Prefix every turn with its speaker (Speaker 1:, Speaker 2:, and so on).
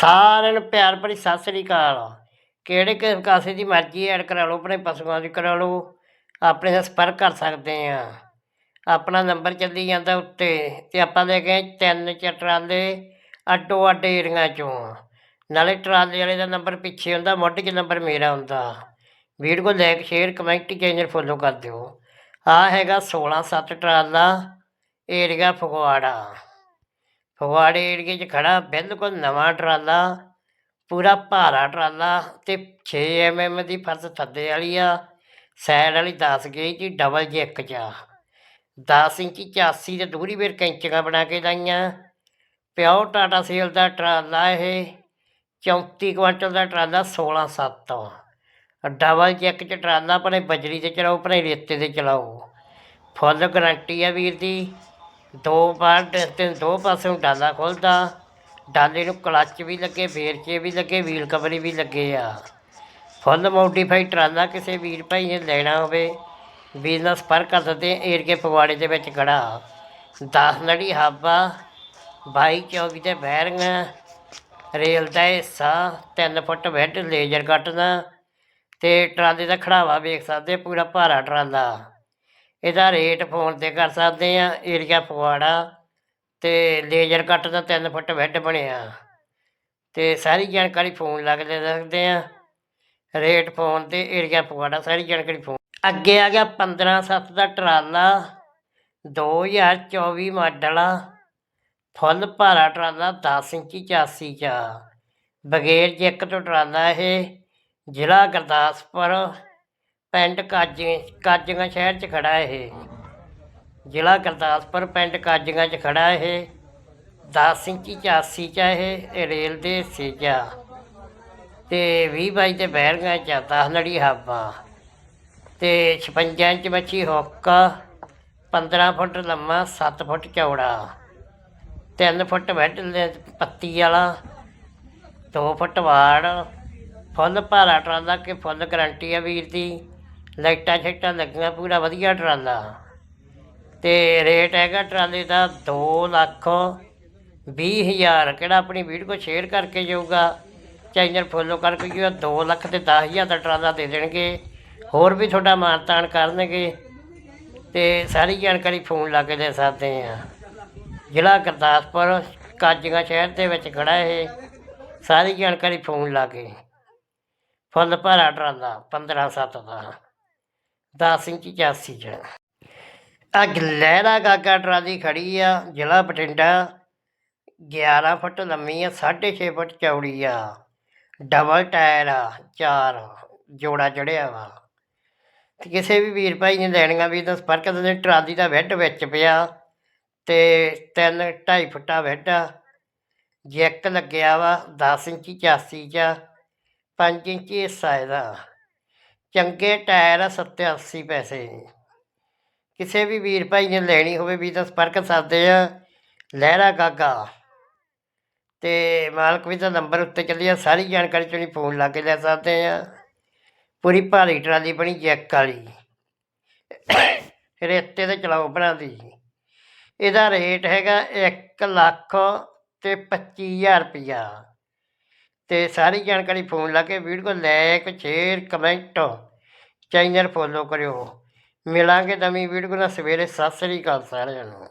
Speaker 1: ਸਾਰਿਆਂ ਨੂੰ ਪਿਆਰ ਭਰੀ ਸਤਿ ਸ੍ਰੀ ਅਕਾਲ। ਕਿਹੜੇ ਕਿਸ ਕਾਸੇ ਦੀ ਮਰਜ਼ੀ ਐਡ ਕਰਾ ਲਓ, ਆਪਣੇ ਪਸ਼ੂਆਂ ਦੀ ਕਰਾ ਲਓ, ਆਪਣੇ ਨਾਲ ਸੰਪਰਕ ਕਰ ਸਕਦੇ ਆ। ਆਪਣਾ ਨੰਬਰ ਚੱਲੀ ਜਾਂਦਾ ਉੱਤੇ ਤੇ ਆਪਾਂ ਲੈ ਕੇ ਤਿੰਨ ਚਾਰ ਟਰਾਲੇ ਅੱਡੋ ਅੱਡ ਏਰੀਆਂ ਚੋਂ। ਨਾਲੇ ਟਰਾਲੇ ਵਾਲੇ ਦਾ ਨੰਬਰ ਪਿੱਛੇ ਹੁੰਦਾ, ਮੋਢੇ 'ਚ ਨੰਬਰ ਮੇਰਾ ਹੁੰਦਾ। ਵੀਡੀਓ ਕੋ like, share, comment channel follow ਕਰ ਦਿਓ। ਆ ਹੈਗਾ 16 7 ਟਰਾਲਾ ਏਰੀਆ ਫਗਵਾੜਾ। ਫਗਵਾੜੇ ਏਰੀਏ 'ਚ ਖੜਾ ਬਿਲਕੁਲ ਨਵਾਂ ਟਰਾਲਾ, ਪੂਰਾ ਭਾਰਾ ਟਰਾਲਾ ਤੇ 6 ਐਮਐਮ ਦੀ ਫਰਸ ਥੱਲੇ ਵਾਲੀ ਆ, ਸਾਈਡ ਵਾਲੀ 10 ਗੇਜ ਦੀ ਡਬਲ ਜੈਕ 'ਚ ਆ। 10 ਇੰਚੀ 84 ਤੇ ਦੂਰੀ ਵੇਰ ਕੈਂਚੀਆਂ ਬਣਾ ਕੇ ਲਾਈਆਂ। ਪਿਓ ਟਾਟਾ ਸੇਲ ਦਾ ਟਰਾਲਾ ਇਹ 34 ਕੁਆਂਟਲ ਦਾ ਟਰਾਲਾ 16 7 ਡਬਲ ਚੈੱਕ 'ਚ ਟਰਾਲਾ ਆਪਣੇ ਬਜਰੀ ਤੇ ਚਲਾਓ ਭਲੇ ਰੇਤੇ ਤੇ ਚਲਾਓ। ਫੁੱਲ ਗਰੰਟੀ ਆ ਵੀਰ ਦੀ। ਦੋ ਬਾਹਰ ਤੇ ਦੋ ਪਾਸਿਓਂ ਡਾਲਾ ਖੁੱਲਦਾ। ਡਾਲੇ ਨੂੰ ਕਲੱਚ ਵੀ ਲੱਗੇ ਫੇਰਚੇ ਵੀ ਲੱਗੇ, ਵੀਲ ਕਵਰ ਵੀ ਲੱਗੇ ਆ। ਫੁੱਲ ਮੋਡੀਫਾਈ ਟਰਾਲਾ ਕਿਸੇ ਵੀਰ ਭਾਈ ਨੇ ਲੈਣਾ ਹੋਵੇ। ਬਿਜ਼ਨਸ ਸੰਪਰਕ ਕਰ ਸਕਦੇ ਏਰੀਏ ਫਗਵਾੜੇ ਦੇ ਵਿੱਚ ਖੜਾ। 10 ਲੜੀ ਹਾਬਾ 22 24 ਦੇ ਬੈਰਿੰਗ ਰੇਲ ਦਾ ਹਿੱਸਾ 3 ਫੁੱਟ ਵੈਟ ਲੇਜ਼ਰ ਕੱਟਦਾ ਤੇ ਟਰਾਲੇ ਦਾ ਖੜਾਵਾ ਵੇਖ ਸਕਦੇ ਪੂਰਾ ਭਾਰਾ ਟਰਾਲਾ। ਇਹਦਾ ਰੇਟ ਫੋਨ ਤੇ ਕਰ ਸਕਦੇ ਆ ਏਰੀਆ ਫਗਵਾੜਾ ਤੇ ਲੇਜ਼ਰ ਕੱਟ ਦਾ 3 ਫੁੱਟ ਬੈੱਡ ਬਣਿਆ। ਤੇ ਸਾਰੀ ਜਾਣਕਾਰੀ ਫੋਨ ਲਾ ਕੇ ਦੇ ਸਕਦੇ ਆ। ਰੇਟ ਫੋਨ ਤੇ ਏਰੀਆ ਫਗਵਾੜਾ, ਸਾਰੀ ਜਾਣਕਾਰੀ ਫੋਨ ਅੱਗੇ ਆ ਗਿਆ 15 7 ਦਾ ਟਰਾਲਾ 2024 ਮਾਡਲ ਆ। ਫੁੱਲ ਭਾਰਾ ਟਰਾਲਾ 10 ਇੰਚੀ 84 ਚ ਆ। ਬਗੈਰ ਜੈਕ ਤੋਂ ਟਰਾਲਾ ਇਹ, ਜ਼ਿਲ੍ਹਾ ਗੁਰਦਾਸਪੁਰ। ਪਿੰਡ ਕਾਜੀ ਕਾਜੀਆਂ ਸ਼ਹਿਰ 'ਚ ਖੜਾ ਇਹ। ਜ਼ਿਲ੍ਹਾ ਗੁਰਦਾਸਪੁਰ ਪਿੰਡ ਕਾਜੀਆਂ 'ਚ ਖੜਾ ਇਹ। 10 ਇੰਚੀ 84 ਚ ਇਹ ਰੇਲ ਦੇ ਹਿੱਸੇ 'ਚ ਆ। ਤੇ 20 ਬਾਈ ਤੇ ਬੈਰਗਾਂ 'ਚ ਆ, 10 ਲੜੀ ਹਾਬਾ ਤੇ 56 ਇੰਚ ਮੱਛੀ ਹੁੱਕ 15 ਫੁੱਟ ਲੰਮਾ 7 ਫੁੱਟ ਚੌੜਾ। 3 ਫੁੱਟ ਬੈੱਡ ਪੱਤੀ ਵਾਲਾ 2 ਫੁੱਟ ਵਾੜ ਫੁੱਲ ਭਾਰਾ ਟਰਾਲਾ ਕਿ ਫੁੱਲ ਗਰੰਟੀ ਆ ਵੀਰ ਦੀ। ਲਾਈਟਾਂ ਛਿੱਟਾਂ ਲੱਗੀਆਂ, ਪੂਰਾ ਵਧੀਆ ਟਰਾਲਾ। ਤੇ ਰੇਟ ਹੈਗਾ ਟਰਾਲੇ ਦਾ 2 ਲੱਖ 20 ਹਜ਼ਾਰ, ਕਿਹੜਾ ਆਪਣੀ ਵੀਡੀਓ ਕੋ ਸ਼ੇਅਰ ਕਰਕੇ ਜਾਊਗਾ। ਚੈਨਲ ਫੋਲੋ ਕਰਕੇ ਜਾਊਗਾ 2 ਲੱਖ ਤੇ 10 ਹਜ਼ਾਰ ਦਾ ਟਰਾਲਾ ਦੇ ਦੇਣਗੇ। ਹੋਰ ਵੀ ਤੁਹਾਡਾ ਮਾਨਤਾਨ ਕਰਨਗੇ। ਤੇ ਸਾਰੀ ਜਾਣਕਾਰੀ ਫੋਨ ਲਾ ਕੇ ਦੇ ਸਕਦੇ ਆ। ਜ਼ਿਲ੍ਹਾ ਗੁਰਦਾਸਪੁਰ, ਕਾਜੀਆਂ ਸ਼ਹਿਰ ਦੇ ਵਿੱਚ ਖੜਾ ਇਹ। ਸਾਰੀ ਜਾਣਕਾਰੀ ਫੋਨ ਲਾ ਕੇ। ਫੁੱਲ ਭਰਾ ਟਰਾਲਾ 15 7 ਦਾ। 10 ਇੰਚੀ 84 ਚ। ਅੱਜ ਲਹਿਰਾ ਗਾਗਾ ਟਰਾਲੀ ਖੜੀ ਆ, ਜ਼ਿਲ੍ਹਾ ਬਠਿੰਡਾ। 11 ਫੁੱਟ ਲੰਮੀ ਆ 6.5 ਫੁੱਟ ਚੌੜੀ ਆ। ਡਬਲ ਟਾਇਰ ਆ, ਚਾਰ ਜੋੜਾ ਚੜਿਆ ਵਾ। ਤੇ ਕਿਸੇ ਵੀ ਵੀਰ ਭਾਈ ਨੇ ਲੈਣੀਆਂ ਵੀ ਤਾਂ ਸੰਪਰਕ ਦੇ ਟਰਾਲੀ ਦਾ ਬੈੱਡ ਵਿੱਚ ਪਿਆ ਤੇ 3 2.5 ਫੁੱਟਾ ਬੈੱਡ ਆ। ਜੈਕ ਲੱਗਿਆ ਵਾ 10 ਇੰਚੀ 84 ਚ 5 ਇੰਚੀ ਹਿੱਸਾ ਇਹਦਾ ਚੰਗੇ ਟਾਇਰ ਆ 87 ਪੈਸੇ। ਕਿਸੇ ਵੀ ਵੀਰ ਭਾਈ ਨੇ ਲੈਣੀ ਹੋਵੇ ਵੀ ਤਾਂ ਸੰਪਰਕ ਕਰ ਸਕਦੇ ਆ। ਲਹਿਰਾ ਗਾਗਾ। ਤੇ ਮਾਲਕ ਵੀ ਤਾਂ ਨੰਬਰ ਉੱਤੇ ਚੱਲੀ ਆ, ਸਾਰੀ ਜਾਣਕਾਰੀ ਚੋਂ ਫੋਨ ਲਾ ਕੇ ਲੈ ਸਕਦੇ ਆ। ਪੂਰੀ ਭਾਰੀ ਟਰਾਲੀ ਬਣੀ ਜੈਕ ਵਾਲੀ। ਰੇਤੇ ਤੇ ਚਲਾਓ ਬਣਾਦੀ ਇਹਦਾ ਰੇਟ ਹੈਗਾ 1 ਲੱਖ ਤੇ 25000 ਰੁਪਇਆ ਅਤੇ ਸਾਰੀ ਜਾਣਕਾਰੀ ਫੋਨ ਲਾ ਕੇ video like share comment channel follow ਕਰਿਓ। ਮਿਲਾਂਗੇ ਨਵੀਂ ਵੀਡੀਓ ਨਾਲ ਸਵੇਰੇ, ਸਤਿ ਸ੍ਰੀ ਅਕਾਲ ਸਾਰਿਆਂ ਨੂੰ।